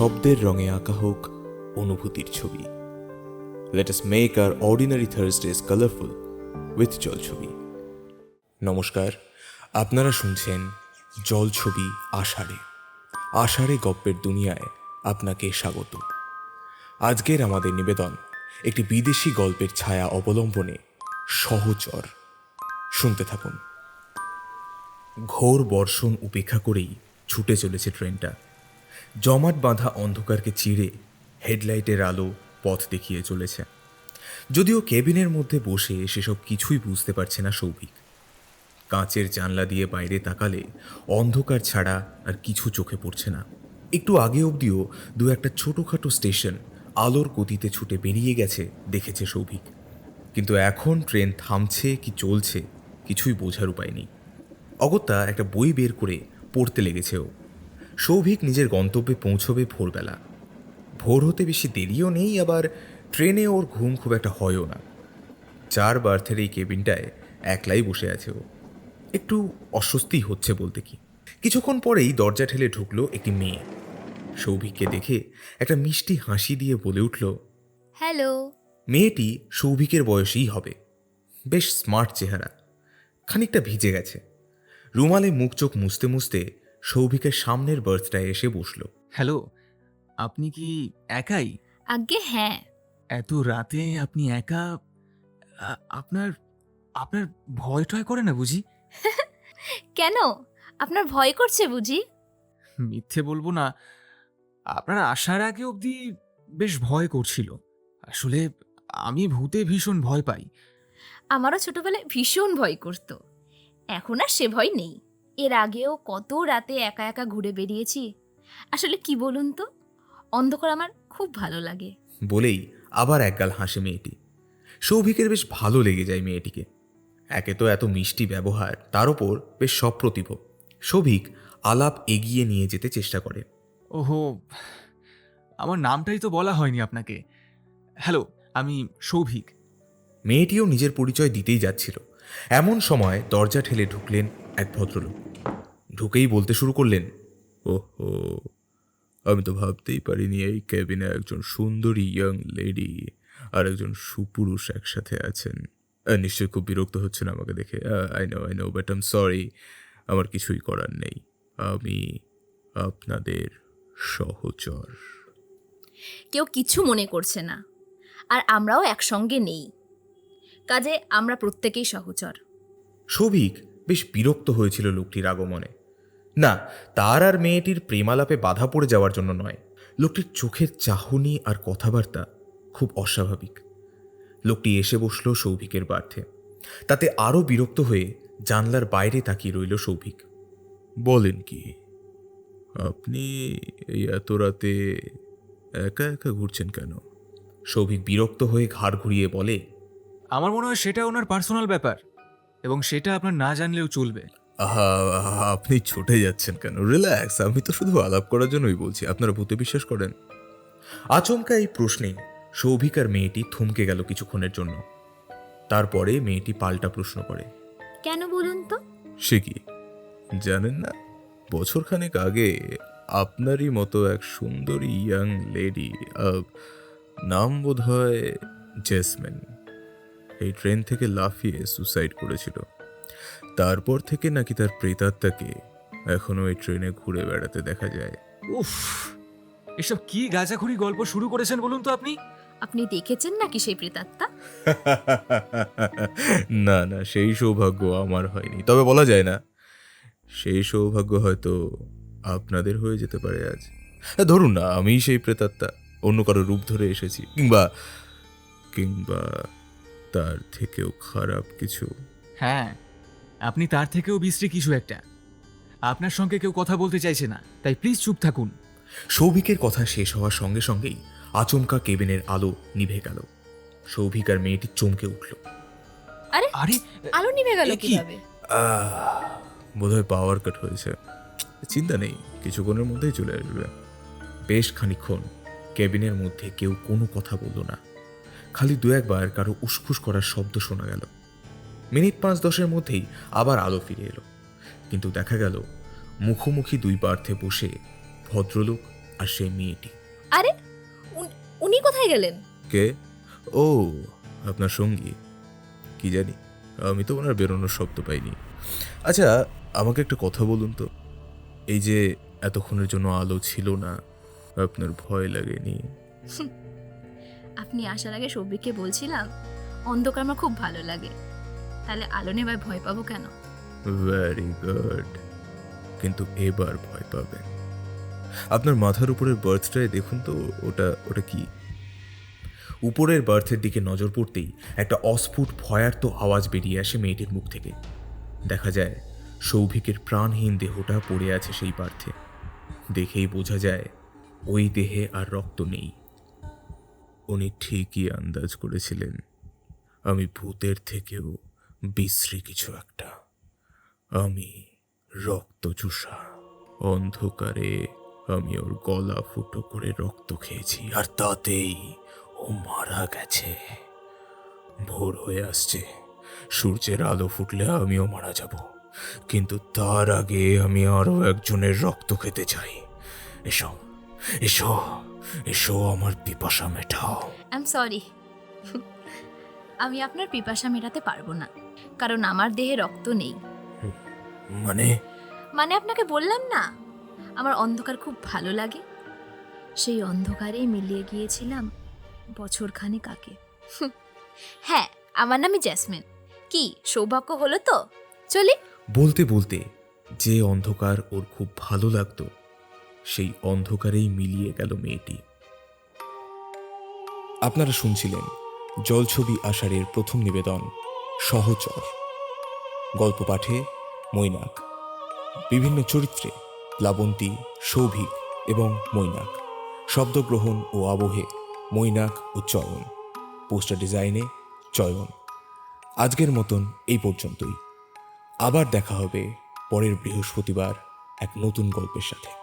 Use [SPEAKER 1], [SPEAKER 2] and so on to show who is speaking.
[SPEAKER 1] শব্দের রঙে আঁকা হোক অনুভূতির ছবি। Let us make our ordinary Thursdays colourful with জল ছবি। নমস্কার, আপনারা শুনছেন জল ছবি আষাঢ়ে। আষাঢ়ে গপ্পের দুনিয়ায় আপনাকে স্বাগত। আজকের আমাদের নিবেদন একটি বিদেশি গল্পের ছায়া অবলম্বনে সহচর। শুনতে থাকুন। ঘোর বর্ষণ উপেক্ষা করেই ছুটে চলেছে ট্রেনটা। জমাট বাঁধা অন্ধকারকে চিড়ে হেডলাইটের আলো পথ দেখিয়ে চলেছে। যদিও কেবিনের মধ্যে বসে সেসব কিছুই বুঝতে পারছে না সৌভিক। কাঁচের জানলা দিয়ে বাইরে তাকালে অন্ধকার ছাড়া আর কিছু চোখে পড়ছে না। একটু আগে অবধিও দু একটা ছোটোখাটো স্টেশন আলোর গতিতে ছুটে বেরিয়ে গেছে, দেখেছে সৌভিক। কিন্তু এখন ট্রেন থামছে কি চলছে কিছুই বোঝার উপায় নেই। অগত্যা একটা বই বের করে পড়তে লেগেছে ও। সৌভিক নিজের গন্তব্যে পৌঁছবে ভোরবেলা। ভোর হতে বেশি দেরিও নেই আবার ট্রেনে ওর ঘুম খুব একটা হয়ও না। চার বার্থের এই কেবিনটায় একলাই বসে আছে ও। একটু অস্বস্তি হচ্ছে বলতে কি। কিছুক্ষণ পরেই দরজা ঠেলে ঢুকলো একটি মেয়ে। সৌভিককে দেখে একটা মিষ্টি হাসি দিয়ে বলে উঠল
[SPEAKER 2] হ্যালো।
[SPEAKER 1] মেয়েটি সৌভিকের বয়সেই হবে। বেশ স্মার্ট চেহারা। খানিকটা ভিজে গেছে। রুমালে মুখ চোখ মুছতে মুছতে সৌভিকের সামনের বার্থটায় এসে বসল।
[SPEAKER 3] হ্যালো আপনি কি একাই?
[SPEAKER 2] আগে হ্যাঁ।
[SPEAKER 3] এত রাতে আপনি একা? আ- আপনার আপনার ভয় টয় করে না বুঝি?
[SPEAKER 2] কেন? আপনার ভয় করছে বুঝি?
[SPEAKER 3] মিথ্যে বলব না। আপনার আসার আগে অবধি বেশ ভয় করছিল। আসলে আমি ভূতে ভীষণ ভয় পাই।
[SPEAKER 2] আমারও ছোটবেলায় ভীষণ ভয় করতো। এখন আর সে ভয় নেই। এর আগেও কত রাতে একা একা ঘুরে বেরিয়েছি? আসলে কি বলুন তো? অন্ধকার আমার খুব ভালো লাগে।
[SPEAKER 1] বলেই আবার একগাল হাসে মেয়েটি। সৌভিকের বেশ ভালো লেগে যায় মেয়েটিকে। একে তো এত মিষ্টি ব্যবহার তার ওপর বেশ সপ্রতিভ। সৌভিক আলাপ এগিয়ে নিয়ে যেতে চেষ্টা করে।
[SPEAKER 3] ওহো আমার নামটাই তো বলা হয়নি আপনাকে। হ্যালো আমি সৌভিক।
[SPEAKER 1] মেয়েটিও নিজের পরিচয় দিতেই যাচ্ছিল। এমন সময় দরজা ঠেলে ঢুকলেন এক ভদ্রলোক। ঢুকেই বলতে শুরু করলেন ওহো আমি তো ভাবতেই পারিনি এই ক্যাবিনে একজন সুন্দরী ইয়াং লেডি আর একজন সুপুরুষ একসাথে আছেন। নিশ্চয়ই খুব বিরক্ত হচ্ছেন আমাকে দেখে। I know I know but I'm sorry আমার কিছুই করার নেই। আমি আপনাদের সহচর।
[SPEAKER 2] কেউ কিছু মনে করছে না আর আমরাও একসঙ্গে নেই। কাজে আমরা প্রত্যেকেই সহচর।
[SPEAKER 1] সৌভিক বেশ বিরক্ত হয়েছিল লোকটির আগমনে। না তার আর মেয়েটির প্রেমালাপে বাধা পড়ে যাওয়ার জন্য নয়। লোকটির চোখের চাহনি আর কথাবার্তা খুব অস্বাভাবিক। লোকটি এসে বসল সৌভিকের বার্থে। তাতে আরও বিরক্ত হয়ে জানলার বাইরে তাকিয়ে রইল সৌভিক। বলেন কি আপনি এই এত রাতে একা একা ঘুরছেন কেন? সৌভিক বিরক্ত হয়ে ঘাড় ঘুরিয়ে বলে
[SPEAKER 3] আমার মনে হয় সেটা ওনার পার্সোনাল ব্যাপার এবং সেটা আপনার না জানলেও চলবে।
[SPEAKER 1] আহা আহা, আপনি ছুটে যাচ্ছেন কেন? রিল্যাক্স আমি তো শুধু আলাপ করার জন্যই বলছি আপনারা ভূতে বিশ্বাস করেন। আচমকা এই প্রশ্নে সৌভিক আর মেয়েটি থমকে গেল কিছুক্ষণের জন্য। তারপরে মেয়েটি পাল্টা প্রশ্ন করে
[SPEAKER 2] কেন বলুন তো?
[SPEAKER 1] সে কি? জানেন না বছরখানেক আগে আপনারই মতো এক সুন্দরী ইয়াং লেডি নাম বোধ হয় জেসমেন এই ট্রেন থেকে লাফিয়ে সুসাইড করেছিল। তারপর থেকে নাকি তার প্রেতাত্মাকে এখনও এই ট্রেনে ঘুরে বেড়াতে দেখা যায়।
[SPEAKER 3] উফ এসব কি গাঁজাখুরি গল্প শুরু করেছেন বলুন তো আপনি?
[SPEAKER 2] আপনি দেখেছেন নাকি সেই প্রেতাত্মা?
[SPEAKER 1] না না সেই সৌভাগ্য আমার হয়নি। তবে বলা যায় না সেই সৌভাগ্য হয়তো আপনাদের হয়ে যেতে পারে আজ। হ্যাঁ, ধরুন না আমি সেই প্রেতাত্মা অন্য কারও রূপ ধরে এসেছি কিংবা কিংবা তার থেকেও খারাপ কিছু।
[SPEAKER 3] হ্যাঁ আপনি তার থেকেও বিশ্রী কিছু একটা। আপনার সঙ্গে কেউ কথা বলতে চাইছে না তাই প্লিজ চুপ থাকুন।
[SPEAKER 1] সৌভিকের কথা শেষ হওয়ার সঙ্গে সঙ্গেই আচমকা কেবিনের আলো নিভে গেল। সৌভিক আর মেয়েটি চমকে উঠল।
[SPEAKER 2] আরে
[SPEAKER 3] আরে
[SPEAKER 2] আলো নিভে গেল
[SPEAKER 3] কি?
[SPEAKER 2] কীভাবে?
[SPEAKER 1] আহ, বোধহয় পাওয়ার কাট হয়েছে। চিন্তা নেই কিছুক্ষণের মধ্যেই চলে আসবে। বেশ খানিক্ষণ কেবিনের মধ্যে কেউ কোনো কথা বলল না। খালি দু একবার কারও উসখুস করার শব্দ শোনা গেল। মিনিট পাঁচ দশের মধ্যেই আবার আলো ফিরে এলো। কিন্তু দেখা গেল মুখোমুখি দুই পার্থে বসে ভদ্রলোক আর সেই মেয়েটি।
[SPEAKER 2] আরে উন- উনি কোথায় গেলেন?
[SPEAKER 1] কে? ও আপনার সঙ্গী। কি জানি আমি তো ওনার বেরোনোর শব্দ পাইনি। আচ্ছা আমাকে একটা কথা বলুন তো। এই যে এতক্ষণের জন্য আলো ছিল না আপনার ভয় লাগেনি?
[SPEAKER 2] আপনি আসার আগে সৌভিককে বলছিলাম অন্ধকার আমার খুব ভালো লাগে। তাহলে আলো নেবার ভয় পাবো কেন?
[SPEAKER 1] ভেরি গুড কিন্তু এবার ভয় পাবেন আপনার মাথার উপরের বার্থটায় দেখুন তো, ওটা ওটা কি? উপরের বার্থের দিকে নজর পড়তেই একটা অস্ফুট, ভয়ার্ত আওয়াজ বেরিয়ে আসে মেয়েটির মুখ থেকে। দেখা যায়, সৌভিকের প্রাণহীন দেহটা পড়ে আছে সেই বার্থে দেখেই বোঝা যায়, ওই দেহে আর রক্ত নেই। উনি ঠিকই আন্দাজ করেছিলেন। আমি ভূতের থেকেও বিশ্রী কিছু একটা। আমি রক্তচোষা। অন্ধকারে আমি ওর গলা ফুটো করে রক্ত খেয়েছি, আর তাতেই ও মারা গেছে। ভোর হয়ে আসছে। সূর্যের আলো ফুটলে আমিও মারা যাব। কিন্তু তার আগে আমি আরও একজনের রক্ত খেতে চাই। এসো এসো এসো আমার পিপাসা মেটাও।
[SPEAKER 2] আই এম সরি আমি আপনার পিপাসা মেটাতে পারব না কারণ আমার দেহে রক্ত নেই।
[SPEAKER 1] মানে?
[SPEAKER 2] মানে আপনাকে বললাম না আমার অন্ধকার খুব ভালো লাগে। সেই অন্ধকারে মিলিয়ে গিয়েছিলাম বছরখানেক আগে। হুঁ, হ্যাঁ আমার নামই জ্যাসমিন। কি সৌভাগ্য হলো তো? চলি।
[SPEAKER 1] বলতে বলতে যে অন্ধকার ওর খুব ভালো লাগতো সেই অন্ধকারেই মিলিয়ে গেল মেয়েটি। আপনারা শুনছিলেন জলছবি আষাঢ়ের প্রথম নিবেদন, সহচর। গল্প পাঠে মৈনাক। বিভিন্ন চরিত্রে প্লাবন্তী, সৌভিক এবং মৈনাক। শব্দগ্রহণ ও আবহে মৈনাক ও চয়ন। পোস্টার ডিজাইনে চয়ন। আজকের মতন এই পর্যন্তই। আবার দেখা হবে পরের বৃহস্পতিবার এক নতুন গল্পের সাথে।